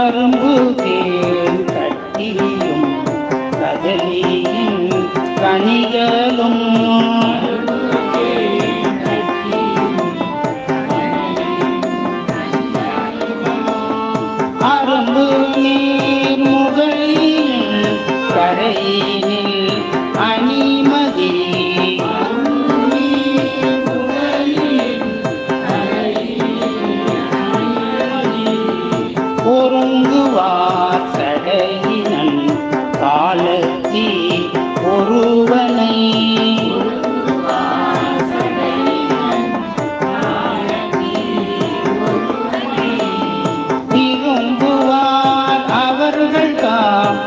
கரும்பு தேன் கட்டியும் கதலியின் கனிகளும். அரும்பு நீர் முகலின் கரையினே ஒருங்குவார் சடையினன் காலத்தி ஒருவனை. விரும்புவார் அவர்கள் தான்